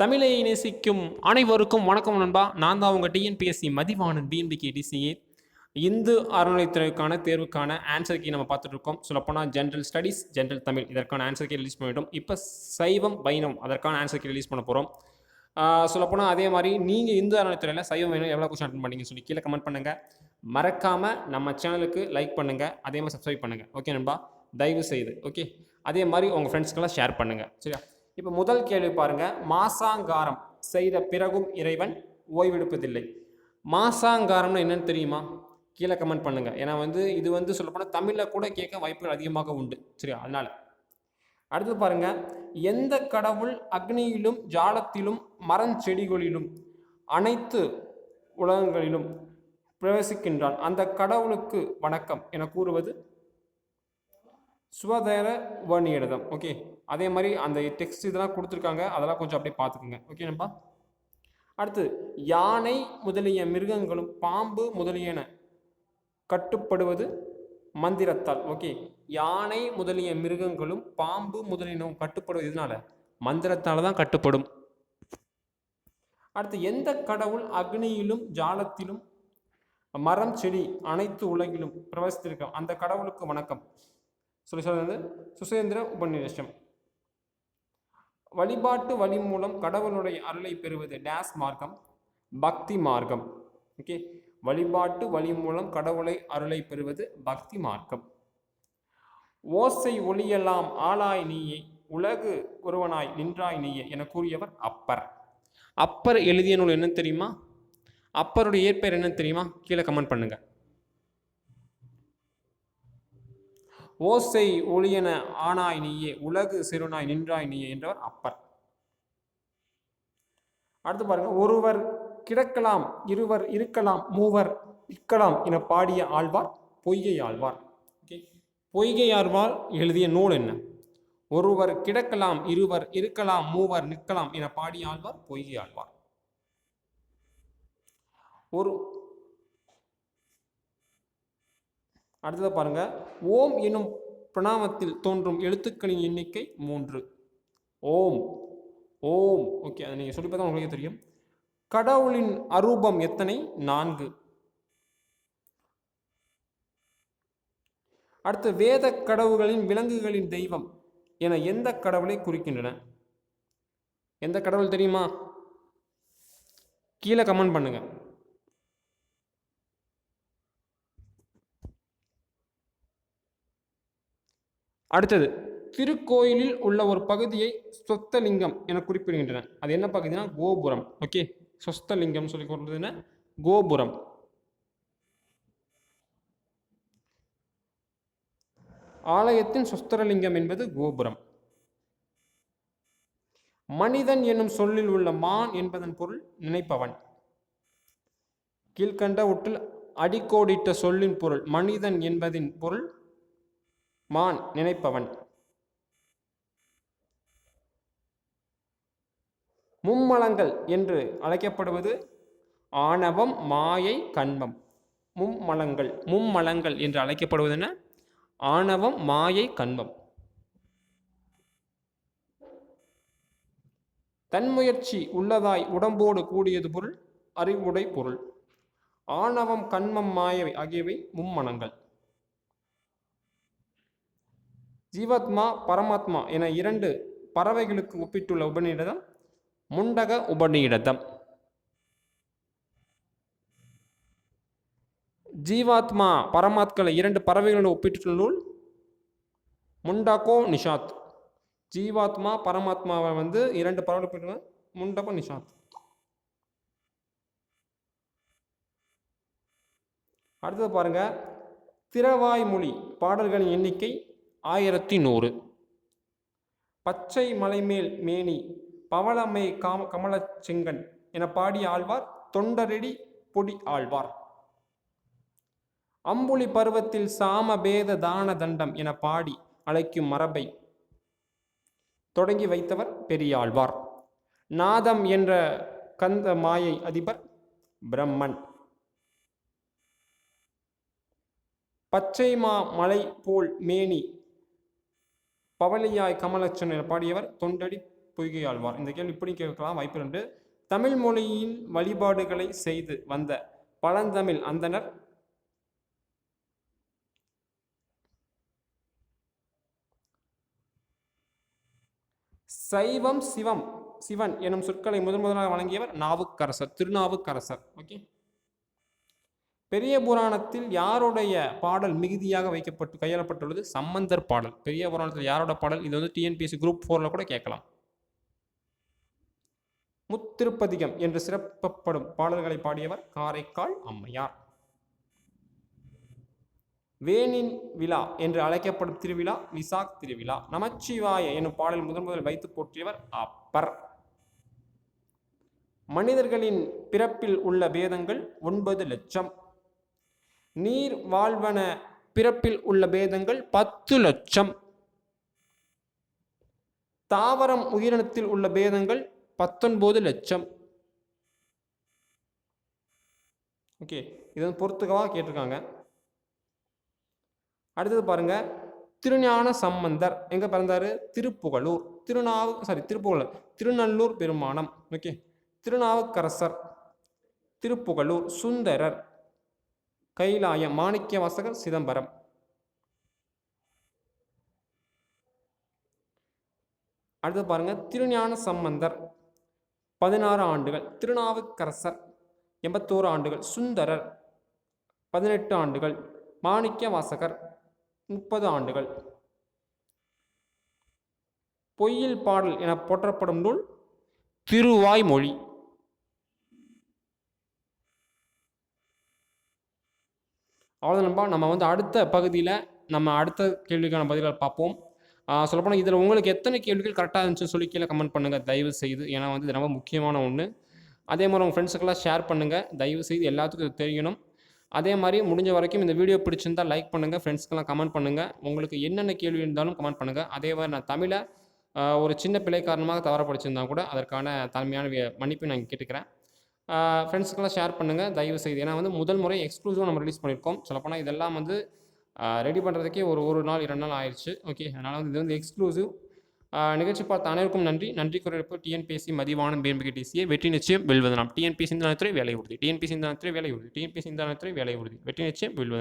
தமிழை நேசிக்கும் அனைவருக்கும் வணக்கம் நண்பா. நான் தான் உங்கள் TNPSC Mathivanan PNBK TCA Hindu அறநிலைத்துறைக்கான தேர்வுக்கான ஆன்சர் கீ நம்ம பார்த்துட்டு இருக்கோம் சொல்லப்போனால் ஜென்ரல் ஸ்டடீஸ் ஜென்ரல் தமிழ். இதற்கான ஆன்சர் கீ ரிலீஸ் பண்ணிட்டோம். இப்போ சைவம் வைணவம் அதற்கான ஆன்சர் கீ ரிலீஸ் பண்ண போகிறோம் சொல்லப்போனால் அதே மாதிரி நீங்கள் இந்து அறநிலைத்துறையில் சைவம் வைணவம் எவ்வளோ கொஸ்டின் அட்டன் பண்ணீங்கன்னு சொல்லி கீழே கமெண்ட் பண்ணுங்கள் மறக்காமல் நம்ம சேனலுக்கு லைக் பண்ணுங்கள் அதே மாதிரி சப்ஸ்கிரைப் பண்ணுங்கள் ஓகே நண்பா? தயவு செய்து ஓகே அதே மாதிரி உங்கள் ஃப்ரெண்ட்ஸ்க்கெல்லாம் ஷேர் பண்ணுங்கள் சரியா? இப்போ முதல் கேள்வி பாருங்கள் மாசாங்காரம் செய்த பிறகும் இறைவன் ஓய்வெடுப்பதில்லை. மாசாங்காரம்னு என்னன்னு தெரியுமா? கீழே கமெண்ட் பண்ணுங்கள் ஏன்னா வந்து இது வந்து சொல்லப்போனால் தமிழில் கூட கேட்க வாய்ப்புகள் அதிகமாக உண்டு. சரியா அதனால். அடுத்து பாருங்க. எந்த கடவுள் அக்னியிலும் ஜாலத்திலும் மரஞ்செடிகளிலும் அனைத்து உலகங்களிலும் பிரவேசிக்கின்றான்? அந்த கடவுளுக்கு வணக்கம் என கூறுவது சுவதேர உபநிடதம் ஓகே அதே மாதிரி அந்த டெக்ஸ்ட் இதெல்லாம் கொடுத்துருக்காங்க. அதெல்லாம் கொஞ்சம் அப்படியே பார்த்துக்குங்க. ஓகே நண்பா? அடுத்து யானை முதலிய மிருகங்களும் பாம்பு முதலியன கட்டுப்படுவது மந்திரத்தால். ஓகே யானை முதலிய மிருகங்களும் பாம்பு முதலியனவும் கட்டுப்படுவது இதனால மந்திரத்தால் தான் கட்டுப்படும். அடுத்து எந்த கடவுள் அக்னியிலும் ஜாலத்திலும் மரம் செடி அனைத்து உலகிலும் பிரவசித்திருக்க அந்த கடவுளுக்கு வணக்கம். சொல்லி சொல்றது சுசேந்திர உபநிஷம் வழிபாட்டு வழி மூலம் கடவுளுடைய அருளை பெறுவது டேஸ் மார்க்கம் பக்தி மார்க்கம். ஓகே? வழிபாட்டு வழி மூலம் கடவுளை அருளை பெறுவது பக்தி மார்க்கம். ஓசை ஒளியெல்லாம் ஆளாய் நீயே உலகு ஒருவனாய் நின்றாய் நீயே என கூறியவர் அப்பர். அப்பர் எழுதிய நூல் என்ன தெரியுமா? அப்பருடைய இயற்பெயர் என்ன தெரியுமா? கீழே கமெண்ட் பண்ணுங்கள் ஓசை ஒளியன ஆனாய் நீயே உலகு சிறுனாய் நின்றாய் நீயே என்றவர் அப்பர். அடுத்து பாருங்க ஒருவர் கிடக்கலாம் இருவர் இருக்கலாம் மூவர் நிற்கலாம் என பாடிய ஆழ்வார் பொய்கை ஆழ்வார். பொய்கை ஆழ்வார் எழுதிய நூல் என்ன? ஒருவர் கிடக்கலாம் இருவர் இருக்கலாம் மூவர் நிற்கலாம் என பாடிய ஆழ்வார் பொய்கை ஆழ்வார். ஒரு அடுத்தது பாருங்க. ஓம் எனும் பிரணாமத்தில் தோன்றும் எழுத்துக்களின் எண்ணிக்கை மூன்று. ஓம். ஓம். ஓகே அதை நீங்கள் சொல்லி பார்த்தா உங்களுக்கு தெரியும். கடவுளின் அரூபம் எத்தனை? நான்கு. அடுத்து வேத கடவுள்களின் விலங்குகளின் தெய்வம் என எந்த கடவுளை குறிக்கின்றன? எந்த கடவுள் தெரியுமா? கீழே கமெண்ட் பண்ணுங்கள் அடுத்தது திருக்கோயிலில் உள்ள ஒரு பகுதியை சொத்தலிங்கம் என குறிப்பிடுகின்றன. அது என்ன பகுதினா கோபுரம். ஓகே சொஸ்தலிங்கம் சொல்லி சொல்றது என்ன? கோபுரம். ஆலயத்தின் சொஸ்தரலிங்கம் என்பது கோபுரம். மனிதன் என்னும் சொல்லில் உள்ள மான் என்பதன் பொருள் நினைப்பவன். கீழ்கண்ட ஒற்றில் அடிக்கோடிட்ட சொல்லின் பொருள் மனிதன் என்பதின் பொருள் மான் நினைப்பவன். மும்மலங்கள் என்று அழைக்கப்படுவது ஆணவம் மாயை கண்மம். மும்மலங்கள் மும்மலங்கள் என்று அழைக்கப்படுவதென ஆணவம் மாயை கண்மம். தன்முயற்சி உள்ளதாய் உடம்போடு கூடியது பொருள் அறிவுடை பொருள். ஆணவம் கண்மம் மாயவை ஆகியவை மும்மனங்கள் ஜீவாத்மா பரமாத்மா என இரண்டு பறவைகளுக்கு ஒப்பிட்டுள்ள உபநிடதம் முண்டக உபநிடதம். ஜீவாத்மா பரமாத்களை இரண்டு பறவைகளோடு ஒப்பிட்டுள்ள நூல் முண்டகோ நிஷாத். ஜீவாத்மா பரமாத்மாவை வந்து இரண்டு பறவை பறவைகள் முண்டகோ நிஷாத். அடுத்தது பாருங்க திறவாய்மொழி பாடல்களின் எண்ணிக்கை ஆயிரத்தி நூறு பச்சை மலைமேல் மேனி பவளமை காம கமலச்செங்கன் என பாடி ஆழ்வார் தொண்டரடி பொடி ஆழ்வார். அம்புலி பருவத்தில் சாம பேத தான தண்டம் என பாடி அழைக்கும் மரபை தொடங்கி வைத்தவர் பெரியாழ்வார். நாதம் என்ற கந்த மாயை அதிபர் பிரம்மன். பச்சைமா மலை போல் மேனி பவளியாய் கமலச்சன் பாடியவர் தொண்டடி பொய்கை ஆழ்வார் இந்த கேள்வி இப்படி கேட்கலாம். வாய்ப்பு ரெண்டு தமிழ் மொழியின் வழிபாடுகளை செய்து வந்த பழந்தமிழ் அந்தணர் சைவம் சிவம் சிவன் எனும் சொற்களை முதன் முதலாக வழங்கியவர் நாவுக்கரசர் திருநாவுக்கரசர். ஓகே? பெரிய புராணத்தில் யாருடைய பாடல் மிகுதியாக வைக்கப்பட்டு கையாளப்பட்டுள்ளது? சம்பந்தர் பாடல். பெரிய புராணத்தில் யாரோட பாடல்? இது வந்து டிஎன்பிஎஸ்சி குரூப் ஃபோரில் கூட கேட்கலாம். முத்திருப்பதிகம் என்று சிறப்பப்படும் பாடல்களை பாடியவர் காரைக்கால் அம்மையார். வேனின் விழா என்று அழைக்கப்படும் திருவிழா விசாக் திருவிழா. நமச்சிவாய எனும் பாடல் முதன் முதல் வைத்து போற்றியவர் அப்பர். மனிதர்களின் பிறப்பில் உள்ள பேதங்கள் ஒன்பது லட்சம். நீர் வாழ்வன பிறப்பில் உள்ள பேதங்கள் பத்து லட்சம். தாவரம் உயிரினத்தில் உள்ள பேதங்கள் பத்தொன்பது லட்சம். ஓகே இது வந்து பொறுத்துக்கவா கேட்டிருக்காங்க. அடுத்தது பாருங்க திருஞான சம்பந்தர். எங்க பிறந்தாரு? திருப்புகலூர் திருநாவு சாரி திருப்புகலூர் திருநல்லூர் பெருமானம். ஓகே திருநாவுக்கரசர் திருப்புகலூர் சுந்தரர். கைலாயம் மாணிக்க வாசகர் சிதம்பரம். அடுத்து பாருங்க திருஞான சம்பந்தர். பதினாறு ஆண்டுகள். திருநாவுக்கரசர். எண்பத்தோரு ஆண்டுகள். சுந்தரர். பதினெட்டு ஆண்டுகள். மாணிக்க வாசகர் முப்பது ஆண்டுகள். பொய்யில் பாடல் என போற்றப்படும் நூல் திருவாய்மொழி. அவ்வளோதான் நண்பா நம்ம வந்து அடுத்த பகுதியில் நம்ம அடுத்த கேள்விக்கான பதில்களை பார்ப்போம். சொல்லப்போனால் இதில் உங்களுக்கு எத்தனை கேள்விகள் கரெக்டாக இருந்துச்சுன்னு சொல்லி கீழே கமெண்ட் பண்ணுங்கள் தயவு செய்து ஏன்னா வந்து இது ரொம்ப முக்கியமான ஒன்று அதே மாதிரி உங்கள் ஃப்ரெண்ட்ஸுக்கெல்லாம் ஷேர் பண்ணுங்கள் தயவு செய்து எல்லாத்துக்கும் தெரியணும். அதே மாதிரி முடிஞ்ச வரைக்கும் இந்த வீடியோ பிடிச்சிருந்தா லைக் பண்ணுங்கள் ஃப்ரெண்ட்ஸ்க்கெல்லாம் கமெண்ட் பண்ணுங்கள் உங்களுக்கு என்னென்ன கேள்வி இருந்தாலும் கமெண்ட் பண்ணுங்கள் அதே மாதிரி நான் தமிழை ஒரு சின்ன பிழை காரணமாக தவற படிச்சிருந்தா கூட அதற்கான தலைமையான வி- மன்னிப்பை நான் கேட்டுக்கிறேன். ஃப்ரெண்ட்ஸுக்கெல்லாம் ஷேர் பண்ணுங்கள் தயவு செய்து ஏன்னா வந்து முதல் முறை எக்ஸ்க்ளூசிவாக நம்ம ரிலீஸ் பண்ணியிருக்கோம். சொல்லப்போனால் இதெல்லாம் வந்து ரெடி பண்ணுறதுக்கே ஒரு ஒரு நாள் இரண்டு நாள் ஆயிடுச்சு ஓகே அதனால் வந்து இது வந்து எக்ஸ்க்ளூசிவ் நிகழ்ச்சி பார்த்த அனைவருக்கும் நன்றி. நன்றி குறைப்பு டிஎன்பிஎஸ்சி மதிவானம் பிஎம்பி டிசியை வெற்றி நிச்சயம் வெல்வது நாம் டிஎன்பிஎஸ்சி இந்த நேரத்தில் வேலை உறுதி டிஎன்பிஎஸ்சி இந்த நேரத்தில் வேலை உறுதி டிஎன்பிஎஸ்சி இந்த நேரத்தில் வேலை உறுதி வெற்றி நிச்சயம் வெல்வது